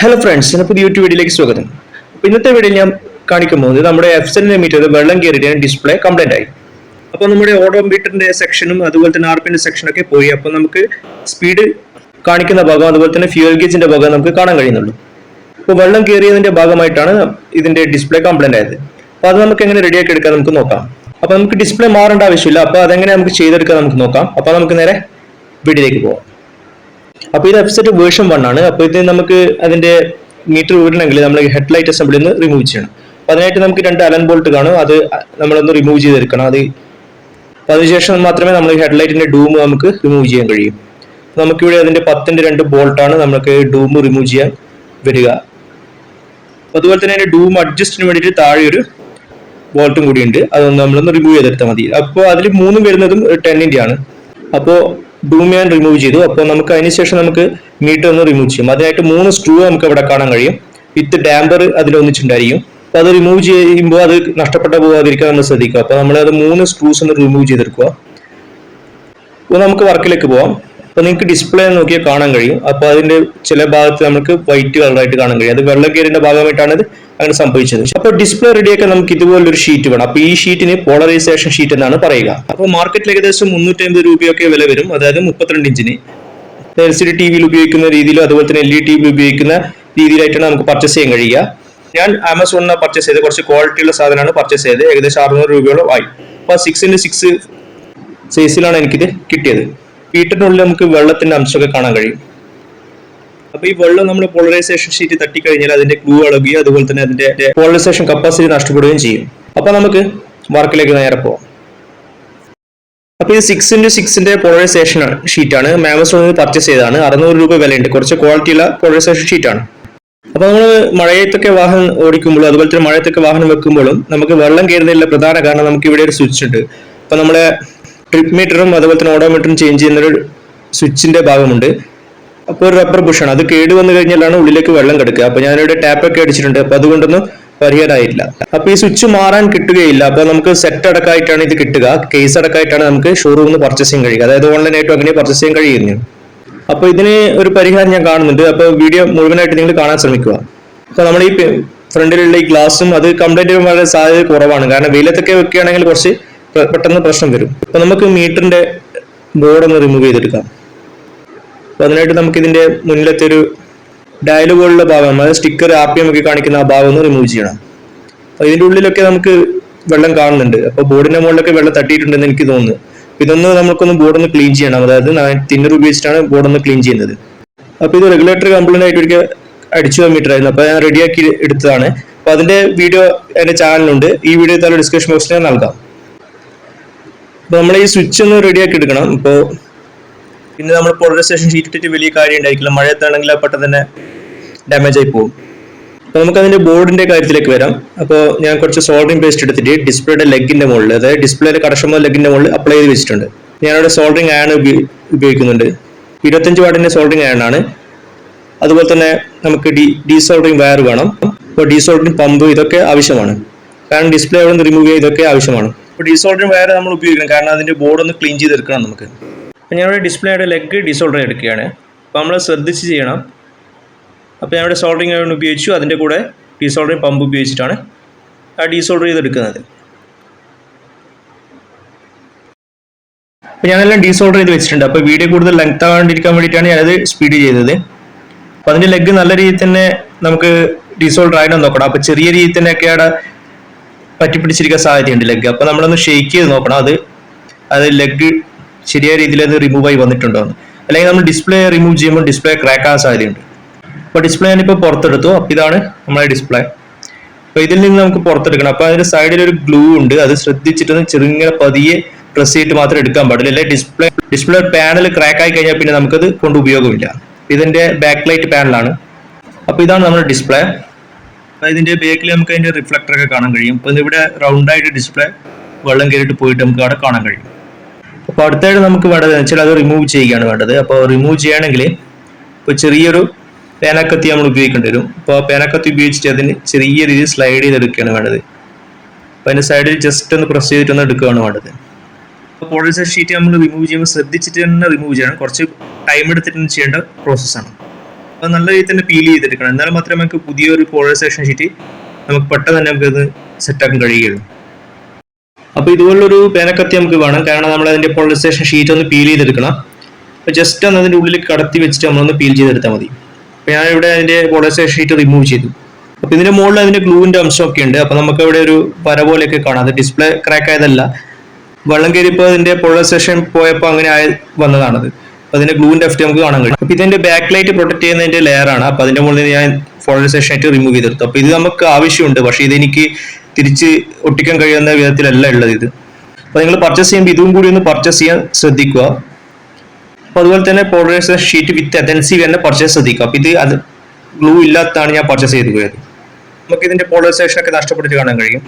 Hello friends ഞാൻ പുതിയ YouTube വീഡിയോയിലേക്ക് സ്വാഗതം. അപ്പോൾ ഇന്നത്തെ വീഡിയോ ഞാൻ കാണിക്കാൻ പോകുന്നത് നമ്മുടെ എഫ് സെൻ മീറ്റർ വെള്ളം കയറിയിട്ട് ഡിസ്പ്ലേ കംപ്ലൈന്റ് ആയി. അപ്പോൾ നമ്മുടെ ഓഡോമീറ്ററിന്റെ സെക്ഷനും അതുപോലെ തന്നെ ആർപിന്റെ സെക്ഷനൊക്കെ പോയി. അപ്പോൾ നമുക്ക് സ്പീഡ് കാണിക്കുന്ന ഭാഗം അതുപോലെ തന്നെ ഫ്യൂൽ ഗേജിന്റെ ഭാഗം നമുക്ക് കാണാൻ കഴിയുന്നുള്ളൂ. അപ്പോൾ വെള്ളം കയറിയതിന്റെ ഭാഗമായിട്ടാണ് ഇതിന്റെ ഡിസ്പ്ലേ കംപ്ലൈന്റ് ആയത്. അപ്പോൾ അത് നമുക്ക് എങ്ങനെ റെഡിയാക്കി എടുക്കാൻ നമുക്ക് നോക്കാം. അപ്പോൾ നമുക്ക് ഡിസ്പ്ലേ മാറേണ്ട ആവശ്യമില്ല. അപ്പോൾ അതെങ്ങനെ നമുക്ക് ചെയ്തെടുക്കാൻ നമുക്ക് നോക്കാം. അപ്പോൾ നമുക്ക് നേരെ വീഡിയോയിലേക്ക് പോകാം അപ്പോൾ ഇത് എഫ്സെറ്റ് വേർഷൻ വൺ ആണ്. അപ്പോൾ ഇത് നമുക്ക് അതിന്റെ മീറ്റർ വീടണമെങ്കിൽ നമ്മൾ ഹെഡ്ലൈറ്റ് അസംബ്ലി ഒന്ന് റിമൂവ് ചെയ്യണം. അപ്പോൾ അതിനായിട്ട് നമുക്ക് രണ്ട് അലൻ ബോൾട്ട് കാണും. അത് നമ്മളൊന്ന് റിമൂവ് ചെയ്തെടുക്കണം. അത് അതിനുശേഷം മാത്രമേ നമ്മൾ ഹെഡ് ലൈറ്റിന്റെ ഡൂം നമുക്ക് റിമൂവ് ചെയ്യാൻ കഴിയും. നമുക്കിവിടെ അതിന്റെ പത്തിന്റെ രണ്ട് ബോൾട്ടാണ് നമുക്ക് ഡൂം റിമൂവ് ചെയ്യാൻ വരിക. അതുപോലെ തന്നെ അതിന്റെ ഡൂം അഡ്ജസ്റ്റിന് വേണ്ടിയിട്ട് താഴെ ഒരു ബോൾട്ടും കൂടി ഉണ്ട്. അതൊന്ന് നമ്മളൊന്ന് റിമൂവ് ചെയ്തെടുത്താൽ മതി. അപ്പോൾ അതിൽ മൂന്നും വരുന്നതും ടെന്നിന്റെ ആണ്. അപ്പോൾ ഞാൻ റിമൂവ് ചെയ്തു. അപ്പോൾ നമുക്ക് അതിനുശേഷം നമുക്ക് മീറ്റർ ഒന്ന് റിമൂവ് ചെയ്യും. അതിനായിട്ട് മൂന്ന് സ്ക്രൂ നമുക്ക് ഇവിടെ കാണാൻ കഴിയും. വിത്ത് ഡാമ്പർ അതിലൊന്നിച്ചുണ്ടായിരിക്കും അപ്പോൾ അത് റിമൂവ് ചെയ്യുമ്പോൾ അത് നഷ്ടപ്പെട്ട പോകാതിരിക്കാൻ നമ്മൾ ശ്രദ്ധിക്കുക. അപ്പോൾ നമ്മൾ അത് മൂന്ന് സ്ക്രൂസ് ഒന്ന് റിമൂവ് ചെയ്തെടുക്കുക. അപ്പോൾ നമുക്ക് വർക്കിലേക്ക് പോവാം. അപ്പോൾ നിങ്ങൾക്ക് ഡിസ്പ്ലേ നോക്കിയാൽ കാണാൻ കഴിയും. അപ്പോൾ അതിന്റെ ചില ഭാഗത്ത് നമുക്ക് വൈറ്റ് കളറായിട്ട് കാണാൻ കഴിയും. അത് വെള്ളം കയറിന്റെ ഭാഗമായിട്ടാണ് ഇത് അങ്ങനെ സംഭവിച്ചത്. അപ്പോൾ ഡിസ്പ്ലേ റെഡിയാക്കാൻ നമുക്ക് ഇതുപോലൊരു ഷീറ്റ് വേണം. അപ്പോൾ ഈ ഷീറ്റിന് പോളറൈസേഷൻ ഷീറ്റ് എന്നാണ് പറയുക. അപ്പോൾ മാർക്കറ്റിൽ ഏകദേശം മുന്നൂറ്റി അമ്പത് രൂപയൊക്കെ വില വരും. അതായത് മുപ്പത്തിരണ്ട് ഇഞ്ചിന്. എൽ സി ഡി ടി വിയിൽ ഉപയോഗിക്കുന്ന രീതിയിലും അതുപോലെ തന്നെ എൽ ഇ ടി വി ഉപയോഗിക്കുന്ന രീതിയിലായിട്ടാണ് നമുക്ക് പർച്ചേസ് ചെയ്യാൻ കഴിയുക. ഞാൻ ആമസോണിൽ പർച്ചേസ് ചെയ്ത് കുറച്ച് ക്വാളിറ്റിയുള്ള സാധനമാണ് പർച്ചേസ് ചെയ്തത്. ഏകദേശം അറുന്നൂറ് രൂപയോളം ആയി. അപ്പോൾ സിക്സ് ഇന്റു സിക്സ് സൈസിലാണ് എനിക്കിത് കിട്ടിയത്. വീട്ടിനുള്ളിൽ നമുക്ക് വെള്ളത്തിന്റെ അംശമൊക്കെ കാണാൻ കഴിയും. അപ്പൊ ഈ വെള്ളം നമ്മൾ പോളറൈസേഷൻ ഷീറ്റ് തട്ടിക്കഴിഞ്ഞാൽ അതിന്റെ ക്ലൂ അളകുകയും അതുപോലെ തന്നെ അതിന്റെ പോളറൈസേഷൻ കപ്പാസിറ്റി നഷ്ടപ്പെടുകയും ചെയ്യും. അപ്പൊ നമുക്ക് വർക്കിലേക്ക് നേരെ പോവാം. അപ്പൊ ഇത് സിക്സ് ഇന്റു സിക്സിന്റെ പോളറൈസേഷൻ ഷീറ്റാണ് ആമസോണിൽ പർച്ചേസ് ചെയ്തതാണ്. അറുന്നൂറ് രൂപ വിലയുണ്ട്. കുറച്ച് ക്വാളിറ്റിയുള്ള പോളറൈസേഷൻ ഷീറ്റാണ് അപ്പൊ നമ്മൾ മഴയത്തൊക്കെ വാഹനം ഓടിക്കുമ്പോഴും അതുപോലെ തന്നെ മഴയത്തൊക്കെ വാഹനം വെക്കുമ്പോഴും നമുക്ക് വെള്ളം കയറുന്നതിലുള്ള പ്രധാന കാരണം നമുക്ക് ഇവിടെ ഒരു സ്വിച്ച് ഉണ്ട്. അപ്പൊ നമ്മുടെ ട്രിപ്പ് മീറ്ററും അതുപോലെ തന്നെ ഓഡോമീറ്ററും ചേഞ്ച് ചെയ്യുന്ന ഒരു സ്വിച്ചിന്റെ ഭാഗമുണ്ട്. അപ്പോൾ ഒരു റബ്ബർ ബുഷാണ് അത് കേട് വന്നു കഴിഞ്ഞാലാണ് ഉള്ളിലേക്ക് വെള്ളം കിടക്കുക. അപ്പൊ ഞാനിവിടെ ടാപ്പൊക്കെ അടിച്ചിട്ടുണ്ട്. അപ്പൊ അതുകൊണ്ടൊന്നും പരിഹാരമായില്ല അപ്പൊ ഈ സ്വിച്ച് മാറാൻ കിട്ടുകയില്ല. അപ്പൊ നമുക്ക് സെറ്റ് അടക്കമായിട്ടാണ് ഇത് കിട്ടുക. കേസ് അടക്കമായിട്ടാണ് നമുക്ക് ഷോറൂമിൽ നിന്ന് പർച്ചേസ് ചെയ്യാൻ കഴിയുക. അതായത് ഓൺലൈനായിട്ടും അങ്ങനെ പർച്ചേസ് ചെയ്യാൻ കഴിയുന്നു. അപ്പൊ ഇതിന് ഒരു പരിഹാരം ഞാൻ കാണുന്നുണ്ട്. അപ്പൊ വീഡിയോ മുഴുവനായിട്ട് നിങ്ങൾ കാണാൻ ശ്രമിക്കുക. അപ്പൊ നമ്മൾ ഈ ഫ്രണ്ടിലുള്ള ഈ ഗ്ലാസും അത് കംപ്ലൈന്റ് വളരെ സാധ്യത കുറവാണ്. കാരണം വെയിലത്തൊക്കെ വെക്കുകയാണെങ്കിൽ കുറച്ച് പെട്ടെന്ന് പ്രശ്നം വരും. അപ്പൊ നമുക്ക് മീറ്ററിന്റെ ബോർഡ് ഒന്ന് റിമൂവ് ചെയ്തെടുക്കാം. അപ്പൊ അതിനായിട്ട് നമുക്ക് ഇതിന്റെ മുന്നിലത്തെ ഒരു ഡയൽ പോലുള്ള ഭാഗം അതായത് സ്റ്റിക്കർ ആപ്പിയം ഒക്കെ കാണിക്കുന്ന ആ ഭാഗം ഒന്ന് റിമൂവ് ചെയ്യണം. അപ്പൊ ഇതിന്റെ ഉള്ളിലൊക്കെ നമുക്ക് വെള്ളം കാണുന്നുണ്ട്. അപ്പൊ ബോർഡിന്റെ മുകളിലൊക്കെ വെള്ളം തട്ടിയിട്ടുണ്ടെന്ന് എനിക്ക് തോന്നുന്നു. ഇതൊന്ന് നമുക്കൊന്ന് ബോർഡ് ഒന്ന് ക്ലീൻ ചെയ്യണം. അതായത് തിന്നർ ഉപയോഗിച്ചിട്ടാണ് ബോർഡ് ഒന്ന് ക്ലീൻ ചെയ്യുന്നത്. അപ്പൊ ഇത് റെഗുലേറ്റർ കംപ്ലൈന്റ് ആയിട്ട് ഒരിക്കൽ അടിച്ചു മീറ്റർ ആയിരുന്നു അപ്പൊ ഞാൻ റെഡിയാക്കി എടുത്തതാണ്. അപ്പൊ അതിന്റെ വീഡിയോ എന്റെ ചാനലുണ്ട് ഈ വീഡിയോ താഴെ ഡിസ്ക്രിപ്ഷൻ ബോക്സിൽ ഞാൻ നൽകാം. അപ്പൊ നമ്മൾ ഈ സ്വിച്ച് ഒന്ന് റെഡിയാക്കി എടുക്കണം. ഇപ്പോ പിന്നെ നമ്മൾ പോളറൈസേഷൻ ഷീറ്റ് ഇട്ടിട്ട് വലിയ കാര്യം ഉണ്ടായിരിക്കില്ല മഴയത്താണെങ്കിൽ പെട്ടെന്ന് തന്നെ ഡാമേജ് ആയി പോകും. അപ്പൊ നമുക്ക് അതിന്റെ ബോർഡിന്റെ കാര്യത്തിലേക്ക് വരാം. അപ്പോൾ ഞാൻ കുറച്ച് സോൾഡറിംഗ് പേസ്റ്റ് എടുത്തിട്ട് ഡിസ്പ്ലേയുടെ ലെഗിന്റെ മുകളിൽ അതായത് ഡിസ്പ്ലേയുടെ കടക്ഷമ ലെഗിന്റെ മുകളിൽ അപ്ലൈ ചെയ്ത് വെച്ചിട്ടുണ്ട്. ഞാനവിടെ സോൾഡറിംഗ് ആണ് ഉപയോഗിക്കുന്നുണ്ട്. ഇരുപത്തഞ്ച് വാട്ടിന്റെ സോൾഡറിംഗ് ആൺ ആണ്. അതുപോലെ തന്നെ നമുക്ക് ഡി ഡീസോൾഡറിംഗ് വയർ വേണം. അപ്പോൾ ഡീസോൾഡറിംഗ് പമ്പ് ഇതൊക്കെ ആവശ്യമാണ്. കാരണം ഡിസ്പ്ലേ അവിടെ നിന്ന് റിമൂവ് ചെയ്യുക ഇതൊക്കെ ആവശ്യമാണ്. അപ്പോൾ ഡീസോൾഡറിംഗ് വയർ നമ്മൾ ഉപയോഗിക്കണം. കാരണം അതിന്റെ ബോർഡ് ഒന്ന് ക്ലീൻ ചെയ്തെടുക്കണം നമുക്ക്. ഞാനിവിടെ ഡിസ്പ്ലേയുടെ ലെഗ് ഡിസോൾഡർ എടുക്കുകയാണ്. അപ്പോൾ നമ്മൾ ശ്രദ്ധിച്ച് ചെയ്യണം. അപ്പോൾ ഞാനിവിടെ സോൾഡറിങ് അയൺ ഉപയോഗിച്ചു. അതിന്റെ കൂടെ ഡിസോൾഡറിങ് പമ്പ് ഉപയോഗിച്ചിട്ടാണ് ആ ഡീസോൾഡർ ചെയ്തെടുക്കുന്നത്. അപ്പോൾ ഞാനെല്ലാം ഡിസോൾഡർ ചെയ്ത് വെച്ചിട്ടുണ്ട്. അപ്പോൾ വീഡിയോ കൂടുതൽ ലെങ്ത് ആകാണ്ടിരിക്കാൻ വേണ്ടിയിട്ടാണ് ഞാനത് സ്പീഡ് ചെയ്തത്. അപ്പോൾ അതിന്റെ ലെഗ് നല്ല രീതിയിൽ തന്നെ നമുക്ക് ഡീസോൾഡർ ആയിട്ട് നോക്കണം. അപ്പോൾ ചെറിയ രീതിയിൽ തന്നെ ഒക്കെ അവിടെ പറ്റിപ്പിടിച്ചിരിക്കാൻ സാധ്യതയുണ്ട് ലെഗ് അപ്പോൾ നമ്മളൊന്ന് ഷെയ്ക്ക് ചെയ്ത് നോക്കണം. അത് അത് ലെഗ് ശരിയായ രീതിയിൽ അത് റിമൂവ് ആയി വന്നിട്ടുണ്ടോ അല്ലെങ്കിൽ നമ്മൾ ഡിസ്പ്ലേ റിമൂവ് ചെയ്യുമ്പോൾ ഡിസ്പ്ലേ ക്രാക്ക് ആകാൻ സാധ്യതയുണ്ട്. അപ്പോൾ ഡിസ്പ്ലേ ഞാനിപ്പോൾ പുറത്തെടുത്തു. അപ്പോൾ ഇതാണ് നമ്മളെ ഡിസ്പ്ലേ അപ്പോൾ ഇതിൽ നിന്ന് നമുക്ക് പുറത്തെടുക്കണം. അപ്പോൾ അതിന്റെ സൈഡിൽ ഒരു ഗ്ലൂ ഉണ്ട്. അത് ശ്രദ്ധിച്ചിട്ട് ചെറുങ്ങനെ പതിയെ പ്രസ് ചെയ്തിട്ട് മാത്രം എടുക്കാൻ പാടില്ല അല്ലെങ്കിൽ ഡിസ്പ്ലേ ഡിസ്പ്ലേ പാനൽ ക്രാക്ക് ആയി കഴിഞ്ഞാൽ പിന്നെ നമുക്കത് കൊണ്ട് ഉപയോഗമില്ല. ഇതിന്റെ ബാക്ക് ലൈറ്റ് പാനലാണ് അപ്പോൾ ഇതാണ് നമ്മുടെ ഡിസ്പ്ലേ അപ്പോൾ ഇതിന്റെ ബാക്കിൽ നമുക്ക് അതിന്റെ റിഫ്ലക്ടർ ഒക്കെ കാണാൻ കഴിയും. അപ്പോൾ ഇവിടെ റൗണ്ട് ആയിട്ട് ഡിസ്പ്ലേ വെള്ളം കയറിയിട്ട് പോയിട്ട് നമുക്ക് അവിടെ കാണാൻ കഴിയും. അപ്പോൾ അടുത്തായിട്ട് നമുക്ക് വേണ്ടത് വെച്ചാൽ അത് റിമൂവ് ചെയ്യുകയാണ് വേണ്ടത്. അപ്പോൾ റിമൂവ് ചെയ്യണമെങ്കിൽ ഇപ്പൊ ചെറിയൊരു പേനക്കത്തി നമ്മൾ ഉപയോഗിക്കേണ്ടി വരും. അപ്പോൾ ആ പേനക്കത്തി ഉപയോഗിച്ചിട്ട് അതിന് ചെറിയ രീതിയിൽ സ്ലൈഡ് ചെയ്തെടുക്കുകയാണ് വേണ്ടത്. അപ്പോൾ അതിന്റെ സൈഡിൽ ജസ്റ്റ് ഒന്ന് പ്രസ് ചെയ്തിട്ട് ഒന്ന് എടുക്കുകയാണ് വേണ്ടത്. അപ്പോൾ പോളിസർ ഷീറ്റ് നമ്മൾ റിമൂവ് ചെയ്യുമ്പോൾ ശ്രദ്ധിച്ചിട്ട് തന്നെ റിമൂവ് ചെയ്യണം. കുറച്ച് ടൈം എടുത്തിട്ട് ചെയ്യേണ്ട പ്രോസസ്സാണ് അപ്പോൾ നല്ല രീതിയിൽ തന്നെ പീൽ ചെയ്തെടുക്കണം. എന്നാൽ മാത്രമേ നമുക്ക് പുതിയൊരു പോളറൈസേഷൻ ഷീറ്റ് നമുക്ക് പെട്ടെന്ന് തന്നെ നമുക്ക് അത് സെറ്റാക്കാൻ കഴിയുള്ളൂ അപ്പോൾ ഇതുപോലൊരു പേനക്കത്തി നമുക്ക് വേണം കാരണം നമ്മൾ അതിന്റെ പോളറൈസേഷൻ ഷീറ്റ് ഒന്ന് പീൽ ചെയ്തെടുക്കണം. അപ്പോൾ ജസ്റ്റ് ഒന്ന് അതിന്റെ ഉള്ളിൽ കടത്തി വെച്ചിട്ട് നമ്മളൊന്ന് പീൽ ചെയ്തെടുത്താൽ മതി. അപ്പോൾ ഇവിടെ അതിന്റെ പോളറൈസേഷൻ ഷീറ്റ് റിമൂവ് ചെയ്തു. അപ്പോൾ ഇതിന്റെ മുകളിൽ ഗ്ലൂവിന്റെ അംശമൊക്കെ ഉണ്ട്. അപ്പോൾ നമുക്ക് ഇവിടെ ഒരു പര പോലെയൊക്കെ കാണാം. അത് ഡിസ്പ്ലേ ക്രാക്ക് ആയതല്ല. വെള്ളം കയറിയപ്പോൾ അതിന്റെ പോളറൈസേഷൻ പോയപ്പോൾ അങ്ങനെ ആയി വന്നതാണത്. അപ്പോൾ അതിന്റെ ഗ്ലൂവിന്റെ എഫ്റ്റ് നമുക്ക് കാണാൻ കഴിയും. അപ്പോൾ ഇതിന്റെ ബാക്ക് ലൈറ്റ് പ്രൊട്ടക്ട് ചെയ്യുന്നതിന്റെ ലെയർ ആണ്. അപ്പോൾ അതിന്റെ മുകളിൽ ഞാൻ പോളറൈസേഷൻ ആയിട്ട് റിമൂവ് ചെയ്തെടുത്തു. അപ്പോൾ ഇത് നമുക്ക് ആവശ്യമുണ്ട്. പക്ഷേ ഇതെനിക്ക് തിരിച്ച് ഒട്ടിക്കാൻ കഴിയുന്ന വിധത്തിലല്ല ഉള്ളത് ഇത്. അപ്പോൾ നിങ്ങൾ പർച്ചേസ് ചെയ്യുമ്പോൾ ഇതും കൂടി ഒന്ന് പർച്ചേസ് ചെയ്യാൻ ശ്രദ്ധിക്കുക. അപ്പോൾ അതുപോലെ തന്നെ പോളറൈസേഷൻ ഷീറ്റ് വിത്ത് അതൻസീവ് തന്നെ പർച്ചേസ് ശ്രദ്ധിക്കുക. അപ്പോൾ ഇത് അത് ഗ്ലൂ ഇല്ലാത്തതാണ് ഞാൻ പർച്ചേസ് ചെയ്ത് പോയത്. നമുക്ക് ഇതിന്റെ പോളറൈസേഷൻ ഒക്കെ നഷ്ടപ്പെട്ടിട്ട് കാണാൻ കഴിയും.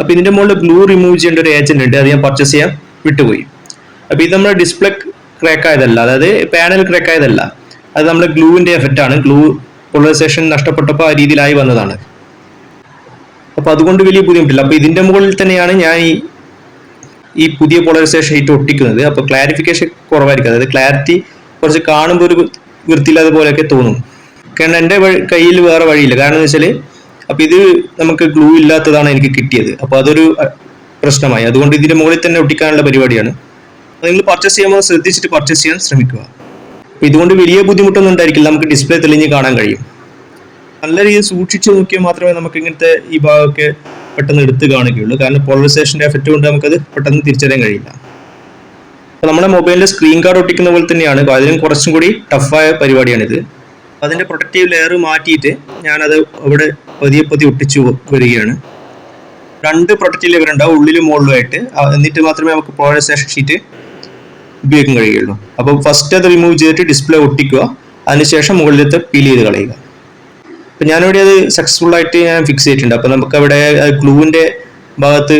അപ്പൊ ഇതിന്റെ മുകളിൽ ഗ്ലൂ റിമൂവ് ചെയ്യേണ്ട ഒരു ഏജന്റ് ഉണ്ട്. അത് ഞാൻ പർച്ചേസ് ചെയ്യാൻ വിട്ടുപോയി. അപ്പൊ ഇത് നമ്മുടെ ഡിസ്പ്ലേ ക്രാക്ക് ആയതല്ല. അതായത് പാനൽ ക്രാക്ക് ആയതല്ല. അത് നമ്മുടെ ഗ്ലൂവിന്റെ എഫക്റ്റ് ആണ്. ഗ്ലൂ പോളറൈസേഷൻ നഷ്ടപ്പെട്ടപ്പോൾ ആ രീതിയിലായി വന്നതാണ്. അപ്പൊ അതുകൊണ്ട് വലിയ ബുദ്ധിമുട്ടില്ല. അപ്പൊ ഇതിന്റെ മുകളിൽ തന്നെയാണ് ഞാൻ ഈ ഈ പുതിയ പോളറൈസേഷൻ ഷീറ്റ് ഒട്ടിക്കുന്നത്. അപ്പൊ ക്ലാരിഫിക്കേഷൻ കുറവായിരിക്കും. അതായത് ക്ലാരിറ്റി കുറച്ച് കാണുമ്പോൾ ഒരു വൃത്തിയില്ലാതെ പോലെയൊക്കെ തോന്നും. കാരണം എന്റെ കയ്യിൽ വേറെ വഴിയില്ല. കാരണം എന്ന് വെച്ചാൽ അപ്പൊ ഇത് നമുക്ക് ഗ്ലൂ ഇല്ലാത്തതാണ് എനിക്ക് കിട്ടിയത്. അപ്പൊ അതൊരു പ്രശ്നമായി. അതുകൊണ്ട് ഇതിന്റെ മുകളിൽ തന്നെ ഒട്ടിക്കാനുള്ള പരിപാടിയാണ്. നിങ്ങൾ പർച്ചേസ് ചെയ്യുമ്പോൾ ശ്രദ്ധിച്ചിട്ട് പർച്ചേസ് ചെയ്യാൻ ശ്രമിക്കുക. അപ്പൊ ഇതുകൊണ്ട് വലിയ ബുദ്ധിമുട്ടൊന്നും ഉണ്ടായിരിക്കില്ല. നമുക്ക് ഡിസ്പ്ലേ തെളിഞ്ഞ് കാണാൻ കഴിയും. നല്ല രീതിയിൽ സൂക്ഷിച്ചു നോക്കിയാൽ മാത്രമേ നമുക്ക് ഇങ്ങനത്തെ ഈ ഭാഗമൊക്കെ പെട്ടെന്ന് എടുത്തു കാണുകയുള്ളൂ. കാരണം പോളറൈസേഷന്റെ എഫക്റ്റ് കൊണ്ട് നമുക്കത് പെട്ടെന്ന് തിരിച്ചറിയാൻ കഴിയില്ല. നമ്മുടെ മൊബൈലിന്റെ സ്ക്രീൻ കാർഡ് ഒട്ടിക്കുന്ന പോലെ തന്നെയാണ്. അതിലും കുറച്ചും കൂടി ടഫായ പരിപാടിയാണിത്. അതിന്റെ പ്രൊട്ടക്റ്റീവ് ലെയർ മാറ്റിയിട്ട് ഞാനത് അവിടെ പതിയെ പതി ഒട്ടിച്ചു വരികയാണ്. രണ്ട് പ്രൊട്ടക്റ്റീവ് ലെയർ ഉണ്ടാവും ഉള്ളിലും മുകളിലുമായിട്ട്. എന്നിട്ട് മാത്രമേ നമുക്ക് പോളറൈസേഷൻ ഷീറ്റ് ഉപയോഗിക്കാൻ കഴിയുള്ളൂ. അപ്പോൾ ഫസ്റ്റ് അത് റിമൂവ് ചെയ്തിട്ട് ഡിസ്പ്ലേ ഒട്ടിക്കുക. അതിനുശേഷം മുകളിലത്തെ പീൽ ചെയ്ത് കളയുക. അപ്പൊ ഞാനിവിടെ അത് സക്സസ്ഫുൾ ആയിട്ട് ഞാൻ ഫിക്സ് ചെയ്തിട്ടുണ്ട്. അപ്പൊ നമുക്ക് അവിടെ ക്ലൂവിന്റെ ഭാഗത്ത്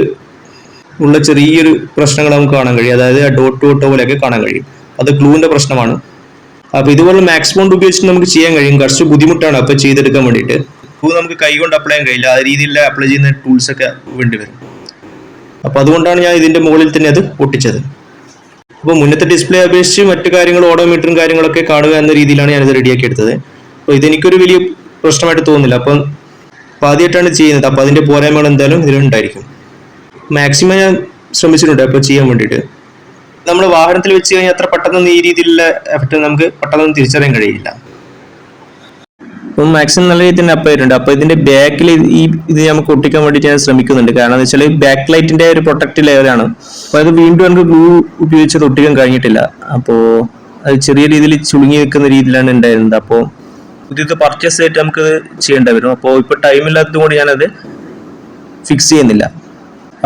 ഉള്ള ചെറിയൊരു പ്രശ്നങ്ങൾ നമുക്ക് കാണാൻ കഴിയും. അതായത് ഡോട്ട് ഡോട്ട് പോലെയൊക്കെ കാണാൻ കഴിയും. അത് ക്ലൂവിന്റെ പ്രശ്നമാണ്. അപ്പൊ ഇതുപോലെ മാക്സിമം ഉപയോഗിച്ച് നമുക്ക് ചെയ്യാൻ കഴിയും. കുറച്ച് ബുദ്ധിമുട്ടാണ് അപ്പൊ ചെയ്തെടുക്കാൻ വേണ്ടിയിട്ട്. ഗ്ലൂ നമുക്ക് കൈ കൊണ്ട് അപ്ലൈ ചെയ്യാൻ കഴിയില്ല. ആ രീതിയിൽ അപ്ലൈ ചെയ്യുന്ന ടൂൾസ് ഒക്കെ വേണ്ടി വരും. അപ്പൊ അതുകൊണ്ടാണ് ഞാൻ ഇതിന്റെ മുകളിൽ തന്നെ അത് ഒട്ടിച്ചത് അപ്പോൾ മുന്നത്തെ ഡിസ്പ്ലേ അപേക്ഷിച്ച് മറ്റു കാര്യങ്ങൾ ഓഡോമീറ്ററും കാര്യങ്ങളൊക്കെ കാണുക എന്ന രീതിയിലാണ് ഞാനിത് റെഡിയാക്കി എടുത്തത്. അപ്പോൾ ഇതെനിക്കൊരു വലിയ പ്രശ്നമായിട്ട് തോന്നുന്നില്ല. അപ്പം അപ്പോൾ ആദ്യമായിട്ടാണ് ചെയ്യുന്നത്. അപ്പോൾ അതിന്റെ പോരായ്മകൾ എന്തായാലും ഇതിലുണ്ടായിരിക്കും. മാക്സിമം ഞാൻ ശ്രമിച്ചിട്ടുണ്ട്. അപ്പോൾ ചെയ്യാൻ വേണ്ടിയിട്ട്. നമ്മൾ വാഹനത്തിൽ വെച്ച് കഴിഞ്ഞാൽ അത്ര പെട്ടെന്നൊന്നും ഈ രീതിയിലുള്ള എഫക്റ്റ് നമുക്ക് പെട്ടെന്നൊന്നും തിരിച്ചറിയാൻ കഴിയില്ല. അപ്പം മാക്സിമം നല്ല രീതിയിൽ തന്നെ അപ്പായിട്ടുണ്ട് അപ്പോൾ അപ്പൊ ഇതിന്റെ ബാക്കിൽ ഈ ഇത് നമുക്ക് ഒട്ടിക്കാൻ വേണ്ടിയിട്ട് ഞാൻ ശ്രമിക്കുന്നുണ്ട്. കാരണം എന്ന് വെച്ചാൽ ബാക്ക് ലൈറ്റിന്റെ ഒരു പ്രൊട്ടക്റ്റ് ലെയറാണ് അപ്പോൾ അത് വീണ്ടും നമുക്ക് ഗ്ലൂ ഉപയോഗിച്ച് ഒട്ടിക്കാൻ കഴിഞ്ഞിട്ടില്ല. അപ്പോൾ അത് ചെറിയ രീതിയിൽ ചുളുങ്ങി നിൽക്കുന്ന രീതിയിലാണ് ഉണ്ടായിരുന്നത്. അപ്പോൾ പുതിയത് പർച്ചേസ് ചെയ്തിട്ട് നമുക്ക് ചെയ്യേണ്ടി വരും. അപ്പോൾ ഇപ്പൊ ടൈം ഇല്ലാത്തതുകൊണ്ട് ഞാനത് ഫിക്സ് ചെയ്യുന്നില്ല.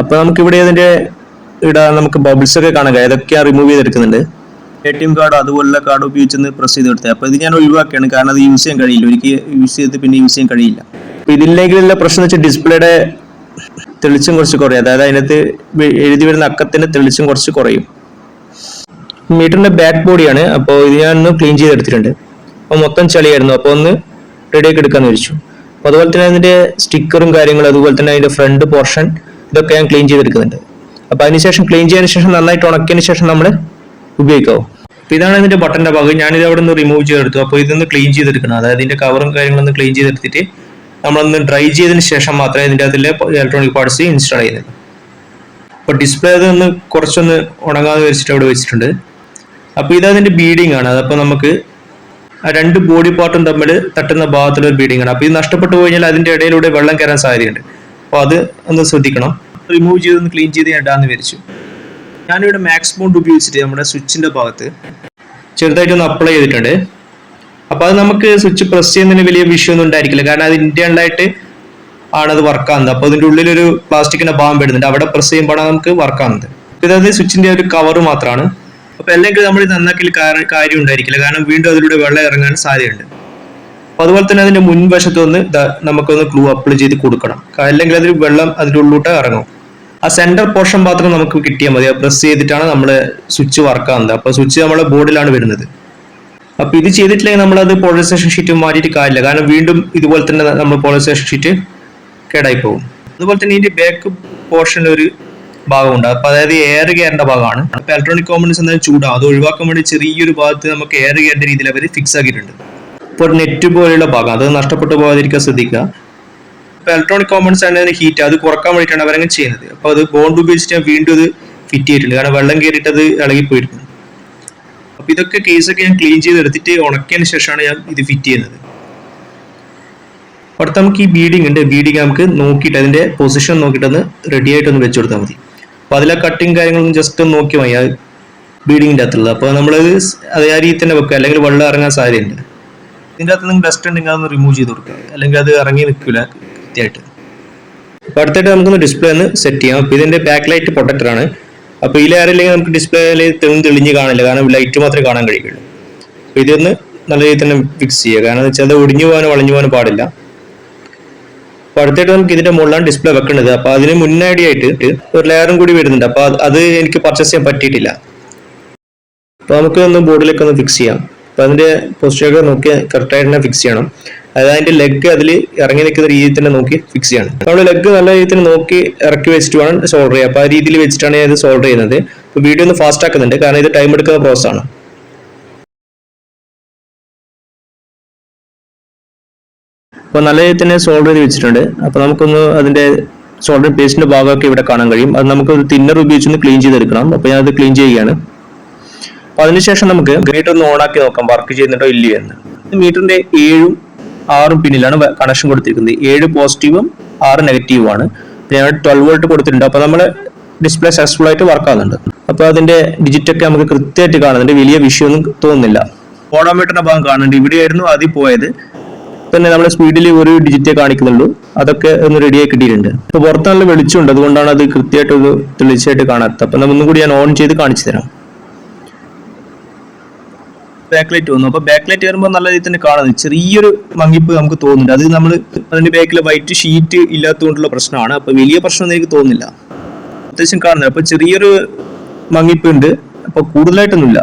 അപ്പൊ നമുക്ക് ഇവിടെ അതിന്റെ ഇവിടെ നമുക്ക് ബബിൾസ് ഒക്കെ കാണാൻ കഴിയും അതൊക്കെ റിമൂവ് ചെയ്തെടുക്കുന്നുണ്ട്? എ ടി എം കാർഡ് അതുപോലുള്ള കാർഡ് ഉപയോഗിച്ചൊന്ന് പ്രസ് ചെയ്ത് കൊടുത്തത് അപ്പൊ ഇത് ഞാൻ ഒഴിവാക്കുകയാണ്. കാരണം അത് യൂസ് ചെയ്യാൻ കഴിയില്ല. ഒരിക്കൽ യൂസ് ചെയ്ത് പിന്നെ യൂസ് ചെയ്യാൻ കഴിയില്ല. അപ്പൊ ഇതില്ലെങ്കിലുള്ള പ്രശ്നം എന്ന് വെച്ചാൽ ഡിസ്പ്ലേയുടെ തെളിച്ചം കുറച്ച് കുറയും. അതായത് അതിനകത്ത് എഴുതി വരുന്ന അക്കത്തിന്റെ തെളിച്ചം കുറച്ച് കുറയും. മീറ്ററിന്റെ ബാക്ക് ബോഡിയാണ് അപ്പോൾ ഇത് ഞാൻ ഒന്ന് ക്ലീൻ ചെയ്തെടുത്തിട്ടുണ്ട്. അപ്പോൾ മൊത്തം ചളിയായിരുന്നു. അപ്പോൾ ഒന്ന് റെഡിയാക്കി എടുക്കാന്ന് വിളിച്ചു അപ്പോൾ അതുപോലെ തന്നെ അതിന്റെ സ്റ്റിക്കറും കാര്യങ്ങളും അതുപോലെ തന്നെ അതിന്റെ ഫ്രണ്ട് പോർഷൻ ഇതൊക്കെ ഞാൻ ക്ലീൻ ചെയ്തെടുക്കുന്നുണ്ട്. അപ്പോൾ അതിനുശേഷം ക്ലീൻ ചെയ്തതിന് ശേഷം നന്നായിട്ട് ഉണക്കിയതിന് ശേഷം നമ്മൾ ഉപയോഗിക്കാവും. അപ്പോൾ ഇതാണ് ഇതിന്റെ ബട്ടന്റെ ഭാഗം. ഞാനിത് അവിടെ നിന്ന് റിമൂവ് ചെയ്തെടുത്തു. അപ്പോൾ ഇതൊന്ന് ക്ലീൻ ചെയ്തെടുക്കണം. അതായത് ഇതിന്റെ കവറും കാര്യങ്ങളും ഒന്ന് ക്ലീൻ ചെയ്തെടുത്തിട്ട് നമ്മളൊന്ന് ഡ്രൈ ചെയ്തതിന് ശേഷം മാത്രമേ ഇതിന്റെ അതിലെ ഇലക്ട്രോണിക് പാർട്സ് ഇൻസ്റ്റാൾ ചെയ്യുന്നുള്ളൂ. അപ്പോൾ ഡിസ്പ്ലേ അതൊന്ന് കുറച്ചൊന്ന് ഉണങ്ങാതെ വെച്ചിട്ട് അവിടെ വെച്ചിട്ടുണ്ട്. അപ്പോൾ അതിന്റെ ബീഡിംഗ് ആണ്. അതപ്പോൾ നമുക്ക് രണ്ട് ബോഡി പാർട്ടും തമ്മിൽ തട്ടുന്ന ഭാഗത്തുള്ള ഒരു ബീഡിംഗ് ആണ്. അപ്പോൾ ഇത് നഷ്ടപ്പെട്ടു കഴിഞ്ഞാൽ അതിന്റെ ഇടയിലൂടെ വെള്ളം കയറാൻ സാധ്യതയുണ്ട്. അപ്പോൾ അത് ഒന്ന് ശ്രദ്ധിക്കണം. റിമൂവ് ചെയ്ത് ഒന്ന് ക്ലീൻ ചെയ്ത് ഇടാന്ന് വിചാരിച്ചു. ഞാനിവിടെ മാക്സ് ബോണ്ട് ഉപയോഗിച്ചിട്ട് നമ്മുടെ സ്വിച്ചിന്റെ ഭാഗത്ത് ചെറുതായിട്ട് ഒന്ന് അപ്ലൈ ചെയ്തിട്ടുണ്ട്. അപ്പോൾ അത് നമുക്ക് സ്വിച്ച് പ്രസ് ചെയ്യുന്നതിന് വലിയ വിഷയം ഒന്നും ഉണ്ടായിരിക്കില്ല. കാരണം അത് ഇന്റേണൽ ആയിട്ട് ആണ് അത് വർക്ക് ആകുന്നത് അപ്പോൾ അതിന്റെ ഉള്ളിലൊരു പ്ലാസ്റ്റിക്കിന്റെ ഭാഗം വരുന്നുണ്ട് അവിടെ പ്രസ് ചെയ്യുമ്പോഴാണ് നമുക്ക് വർക്ക് ആകുന്നത് ഇതത് സ്വിച്ചിന്റെ ഒരു കവർ മാത്രമാണ് അപ്പൊ അല്ലെങ്കിൽ നമ്മൾ ഇത് കാര്യം ഉണ്ടായിരിക്കില്ല. കാരണം വീണ്ടും അതിലൂടെ വെള്ളം ഇറങ്ങാൻ സാധ്യതയുണ്ട്. അപ്പൊ അതുപോലെ തന്നെ അതിന്റെ മുൻവശത്ത് ഒന്ന് നമുക്കൊന്ന് ക്ലൂ അപ്ലൈ ചെയ്ത് കൊടുക്കണം. അല്ലെങ്കിൽ അതിൽ വെള്ളം അതിന്റെ ഉള്ളിലോട്ട് ഇറങ്ങും. ആ സെന്റർ പോർഷൻ മാത്രം നമുക്ക് കിട്ടിയാൽ മതി. പ്രസ് ചെയ്തിട്ടാണ് നമ്മൾ സ്വിച്ച് വർക്ക് ആകുന്നത് അപ്പൊ സ്വിച്ച് നമ്മളെ ബോർഡിലാണ് വരുന്നത്. അപ്പൊ ഇത് ചെയ്തിട്ടില്ലെങ്കിൽ നമ്മൾ അത് പോളറൈസേഷൻ ഷീറ്റ് മാറ്റിയിട്ട് കാര്യമില്ല. കാരണം വീണ്ടും ഇതുപോലെ തന്നെ നമ്മൾ പോളറൈസേഷൻ ഷീറ്റ് കേടായി പോകും. അതുപോലെ തന്നെ ഇതിന്റെ ബാക്ക് പോർഷൻ ഒരു ഭാഗമുണ്ട്. അപ്പൊ അതായത് എയർ കയറേണ്ട ഭാഗമാണ്. ഇലക്ട്രോണിക് കോമ്പണൻസ് എന്നാൽ ചൂടാ. അത് ഒഴിവാക്കാൻ വേണ്ടി ചെറിയൊരു ഭാഗത്ത് നമുക്ക് എയർ കയറേണ്ട രീതിയിൽ അവർ ഫിക്സ് ആക്കിയിട്ടുണ്ട്. ഇപ്പോൾ നെറ്റ് പോലെയുള്ള ഭാഗം. അത് നഷ്ടപ്പെട്ടു പോകാതിരിക്കാൻ ശ്രദ്ധിക്കുക. ഇപ്പോൾ ഇലക്ട്രോണിക് കോമ്പൗണ്ട്സ് ആണ് ഹീറ്റ് അത് കുറയ്ക്കാൻ വേണ്ടിയിട്ടാണ് അവരങ്ങനെ ചെയ്യുന്നത്. അപ്പോൾ അത് ബോണ്ട് ഉപയോഗിച്ചിട്ട് ഞാൻ വീണ്ടും അത് ഫിറ്റ് ചെയ്തിട്ടുണ്ട്. കാരണം വെള്ളം കയറിയിട്ട് അത് ഇളകിപ്പോയിരുന്നു അപ്പോൾ ഇതൊക്കെ കേസൊക്കെ ഞാൻ ക്ലീൻ ചെയ്ത് എടുത്തിട്ട് ഉണക്കിയതിന് ശേഷമാണ് ഞാൻ ഇത് ഫിറ്റ് ചെയ്യുന്നത്. അടുത്ത നമുക്ക് ഈ ബീഡിങ് ഉണ്ട്. ബീഡിങ് നമുക്ക് നോക്കിയിട്ട് അതിന്റെ പൊസിഷൻ നോക്കിയിട്ടൊന്ന് റെഡി ആയിട്ടൊന്ന് വെച്ച് കൊടുത്താൽ മതി. അപ്പോൾ അതിലെ കട്ടിങ് കാര്യങ്ങളൊന്നും ജസ്റ്റ് നോക്കി മതി ബീഡിങ്ങിന്റെ ബീഡിങ്ങിന്റെ അകത്തുള്ളത്. അപ്പോൾ നമ്മളത് അതേ രീതി തന്നെ വെക്കുക. അല്ലെങ്കിൽ വെള്ളം ഇറങ്ങാൻ സാധ്യതയുണ്ട്. ഇതിന്റെ അകത്ത് നിങ്ങൾ ഡസ്റ്റ് ഉണ്ടെങ്കിൽ അതൊന്ന് റിമൂവ് ചെയ്ത് കൊടുക്കുക. അല്ലെങ്കിൽ അത് ഇറങ്ങി നിൽക്കില്ല കൃത്യമായിട്ട്. അപ്പോൾ അടുത്തായിട്ട് നമുക്കൊന്ന് ഡിസ്പ്ലേ ഒന്ന് സെറ്റ് ചെയ്യാം. അപ്പോൾ ഇതിന്റെ ബാക്ക് ലൈറ്റ് പ്രൊട്ടക്ടർ ആണ്. അപ്പോൾ ഈ ലെയർ ഇല്ലെങ്കിൽ നമുക്ക് ഡിസ്പ്ലേയിൽ തെളിഞ്ഞ് തെളിഞ്ഞ് കാണില്ല. കാരണം ലൈറ്റ് മാത്രമേ കാണാൻ കഴിയുള്ളൂ. അപ്പോൾ ഇതൊന്ന് നല്ല രീതിയിൽ തന്നെ ഫിക്സ് ചെയ്യുക. കാരണം എന്ന് വെച്ചാൽ അത് ഒടിഞ്ഞു പോകാനോ വളഞ്ഞു പോകാനോ പാടില്ല. അപ്പോൾ അടുത്തായിട്ട് നമുക്ക് ഇതിന്റെ മുകളിലാണ് ഡിസ്പ്ലേ വെക്കുന്നത് അപ്പോൾ അതിന് മുന്നാടിയായിട്ട് ഒരു ലെയറും കൂടി വരുന്നുണ്ട്. അപ്പോൾ അത് എനിക്ക് പർച്ചേസ് ചെയ്യാൻ പറ്റിയിട്ടില്ല. അപ്പോൾ നമുക്ക് ഒന്ന് ബോർഡിലേക്ക് ഒന്ന് ഫിക്സ് ചെയ്യാം. അപ്പോൾ അതിന്റെ പൊസിഷനൊക്കെ നോക്കി കറക്റ്റായിട്ട് തന്നെ ഫിക്സ് ചെയ്യണം. അതായത് അതിന്റെ ലെഗ് അതിൽ ഇറങ്ങി നിൽക്കുന്ന രീതിയിൽ തന്നെ നോക്കി ഫിക്സ് ചെയ്യണം. നമ്മൾ ലെഗ് നല്ല രീതിയിൽ തന്നെ നോക്കി ഇറക്കി വെച്ചിട്ട് വേണം സോൾഡർ ചെയ്യാം അപ്പോൾ ആ രീതിയിൽ വെച്ചിട്ടാണ് ഞാൻ ഇത് സോൾഡർ ചെയ്യുന്നത്. അപ്പൊ വീഡിയോ ഒന്ന് ഫാസ്റ്റ് ആക്കുന്നുണ്ട്. കാരണം ഇത് ടൈം എടുക്കുന്ന പ്രോസസ് അപ്പോൾ നല്ല രീതിയിൽ തന്നെ സോൾഡർ ചെയ്ത് വെച്ചിട്ടുണ്ട്. അപ്പോൾ നമുക്കൊന്ന് അതിന്റെ സോൾഡർ പേസ്റ്റിന്റെ ഭാഗമൊക്കെ ഇവിടെ കാണാൻ കഴിയും. അത് നമുക്ക് ഒരു തിന്നർ ഉപയോഗിച്ചൊന്ന് ക്ലീൻ ചെയ്തെടുക്കണം. അപ്പോൾ ഞാനത് ക്ലീൻ ചെയ്യുകയാണ്. അപ്പോൾ അതിനുശേഷം നമുക്ക് ഗ്രേറ്റർ ഒന്ന് ഓണാക്കി നോക്കാം. വർക്ക് ചെയ്യുന്നുണ്ടോ ഇല്ലയോ എന്ന്. മീറ്ററിന്റെ ഏഴും ആറും പിന്നിലാണ് കണക്ഷൻ കൊടുത്തിരിക്കുന്നത്. ഏഴ് പോസിറ്റീവും ആറ് നെഗറ്റീവും ആണ്. ഞാൻ ട്വൽവ് വോൾട്ട് കൊടുത്തിട്ടുണ്ട്. അപ്പോൾ നമ്മൾ ഡിസ്പ്ലേ സക്സസ്ഫുൾ ആയിട്ട് വർക്ക് ആവുന്നുണ്ട്. അപ്പോൾ അതിന്റെ ഡിജിറ്റ് ഒക്കെ നമുക്ക് കൃത്യമായിട്ട് കാണുന്നുണ്ട് വലിയ വിഷയമൊന്നും തോന്നുന്നില്ല. ഓഡോമീറ്ററിന്റെ ഭാഗം കാണുന്നുണ്ട്. ഇവിടെയായിരുന്നു ആദ്യം പോയത്. തന്നെ നമ്മുടെ സ്പീഡിൽ ഒരു ഡിജിറ്റേ കാണിക്കുന്നുള്ളൂ. അതൊക്കെ ഒന്ന് റെഡിയായി കിട്ടിയിട്ടുണ്ട്. അപ്പോൾ പുറത്ത് നല്ല വെളിച്ചമുണ്ട്. അതുകൊണ്ടാണ് അത് കൃത്യമായിട്ട് ഒരു തെളിച്ചായിട്ട് കാണാത്തത്. അപ്പം ഒന്നും കൂടി ഞാൻ ഓൺ ചെയ്ത് കാണിച്ചു തരാം. ബാക്ക്ലൈറ്റ് വന്നു. അപ്പൊ ബാക്ക്ലൈറ്റ് വരുമ്പോൾ നല്ല രീതിയിൽ തന്നെ കാണുന്നത് ചെറിയൊരു മങ്ങിപ്പ് നമുക്ക് തോന്നുന്നുണ്ട്. അത് നമ്മൾ അതിന്റെ ബാക്കിൽ വൈറ്റ് ഷീറ്റ് ഇല്ലാത്തതുകൊണ്ടുള്ള പ്രശ്നമാണ്. അപ്പൊ വലിയ പ്രശ്നമൊന്നും എനിക്ക് തോന്നുന്നില്ല. അത്യാവശ്യം കാണുന്നില്ല അപ്പോൾ ചെറിയൊരു മങ്ങിപ്പ് ഉണ്ട്. അപ്പോൾ കൂടുതലായിട്ടൊന്നുമില്ല.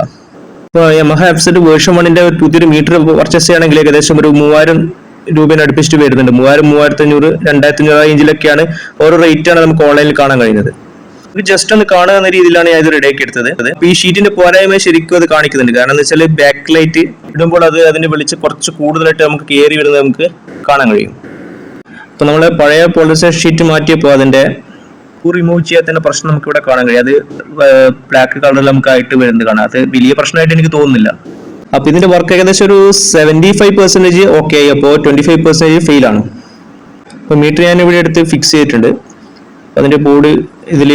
ഇപ്പോൾ യമഹ എഫ്സെറ്റ് വേർഷൻ വണ്ണിന്റെ പുതിയൊരു മീറ്റർ പർച്ചേസ് ചെയ്യണമെങ്കിൽ ഏകദേശം ഒരു മൂവായിരം രൂപേനെ അടുപ്പിച്ചിട്ട് വരുന്നുണ്ട്. മൂവായിരം മൂവായിരത്തി അഞ്ഞൂറ് രണ്ടായിരത്തി അഞ്ഞൂറ് റേഞ്ചിലൊക്കെയാണ് ഓരോ റേറ്റ് ആണ് നമുക്ക് ഓൺലൈനിൽ കാണാൻ കഴിയുന്നത്. ജസ്റ്റ് ഒന്ന് കാണുക എന്ന രീതിയിലാണ് ഞാൻ ഇത് റെഡിയാക്കി എടുത്തത്. അപ്പൊ ഈ ഷീറ്റിന്റെ പോരായ്മ ശരിക്കും അത് കാണിക്കുന്നുണ്ട്. കാരണം എന്ന് വെച്ചാൽ ബാക്ക് ലൈറ്റ് ഇടുമ്പോൾ അത് അതിന്റെ വെളിച്ച് കുറച്ച് കൂടുതലായിട്ട് നമുക്ക് കയറി വരുന്നത് നമുക്ക് കാണാൻ കഴിയും. അപ്പൊ നമ്മൾ പഴയ പോളിസ്റ്റർ ഷീറ്റ് മാറ്റിയപ്പോൾ അതിന്റെ റിമൂവ് ചെയ്യാത്തതിന്റെ പ്രശ്നം നമുക്ക് ഇവിടെ കാണാൻ കഴിയും. അത് ബ്ലാക്ക് കളറിൽ നമുക്ക് ആയിട്ട് വരുന്നത് കാണാം. അത് വലിയ പ്രശ്നമായിട്ട് എനിക്ക് തോന്നുന്നില്ല. അപ്പൊ ഇതിന്റെ വർക്ക് ഏകദേശം ഒരു സെവന്റി ഫൈവ് പെർസെന്റേജ് ഓക്കെ ആയി. അപ്പോൾ ട്വന്റി ഫൈവ് പെർസെന്റേജ് ഫെയിൽ ആണ്. അപ്പൊ മീറ്റർ ഞാൻ ഇവിടെ എടുത്ത് ഫിക്സ് ചെയ്തിട്ടുണ്ട്. അതിന്റെ ബോർഡ് ഇതിൽ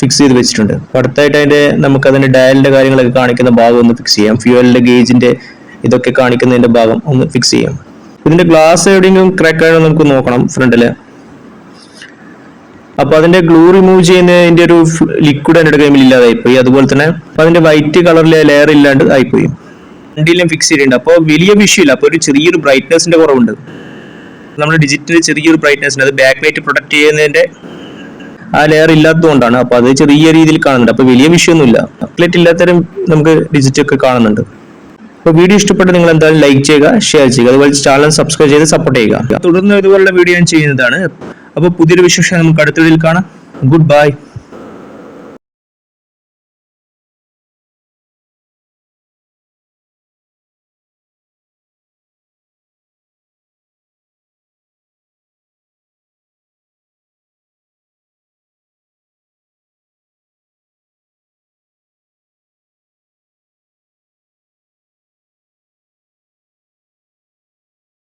ഫിക്സ് ചെയ്ത് വെച്ചിട്ടുണ്ട്. അപ്പൊ അടുത്തായിട്ട് അതിന്റെ നമുക്ക് അതിന്റെ ഡയലിന്റെ കാര്യങ്ങളൊക്കെ കാണിക്കുന്ന ഭാഗം ഒന്ന് ഫിക്സ് ചെയ്യാം. ഫ്യൂവലിന്റെ ഗേജിന്റെ ഇതൊക്കെ കാണിക്കുന്നതിന്റെ ഭാഗം ഒന്ന് ഫിക്സ് ചെയ്യാം. ഇതിന്റെ ഗ്ലാസ് എവിടെയെങ്കിലും ക്രാക്ക് ആണോ നമുക്ക് നോക്കണം ഫ്രണ്ടിൽ അപ്പൊ അതിന്റെ ഗ്ലൂ റിമൂവ് ചെയ്യുന്നതിന്റെ ഒരു ലിക്വിഡ് എന്റെ കൈമിൽ ഇല്ലാതായിപ്പോയി. അതുപോലെ തന്നെ അതിന്റെ വൈറ്റ് കളറിലെ ലെയർ ഇല്ലാണ്ട് ആയിപ്പോയി. രണ്ടിലും ഫിക്സ് ചെയ്തിട്ടുണ്ട്. അപ്പോൾ വലിയ വിഷയമില്ല അപ്പോൾ ഒരു ചെറിയൊരു ബ്രൈറ്റ്നസിന്റെ കുറവുണ്ട്. നമ്മൾ ഡിജിറ്റൽ ചെറിയൊരു ബ്രൈറ്റ്നസ് ഉണ്ട്. അത് ബാക്ക് ലൈറ്റ് പ്രൊട്ടക്ട് ചെയ്യുന്നതിന്റെ ആ ലെയർ ഇല്ലാത്തതുകൊണ്ടാണ്. അപ്പോൾ അത് ചെറിയ രീതിയിൽ കാണുന്നുണ്ട്. അപ്പോൾ വലിയ വിഷയമൊന്നുമില്ല ലൈറ്റ് ഇല്ലാത്തരം നമുക്ക് ഡിജിറ്റ് ഒക്കെ കാണുന്നുണ്ട്. അപ്പോൾ വീഡിയോ ഇഷ്ടപ്പെട്ട് നിങ്ങൾ എന്തായാലും ലൈക്ക് ചെയ്യുക ഷെയർ ചെയ്യുക. അതുപോലെ ചാനൽ സബ്സ്ക്രൈബ് ചെയ്ത് സപ്പോർട്ട് ചെയ്യുക. തുടർന്ന് ഇതുപോലുള്ള വീഡിയോ ഞാൻ ചെയ്യുന്നതാണ്. അപ്പോൾ പുതിയൊരു വിശേഷം നമുക്ക് അടുത്ത വീഡിയോയിൽ കാണാം. Good bye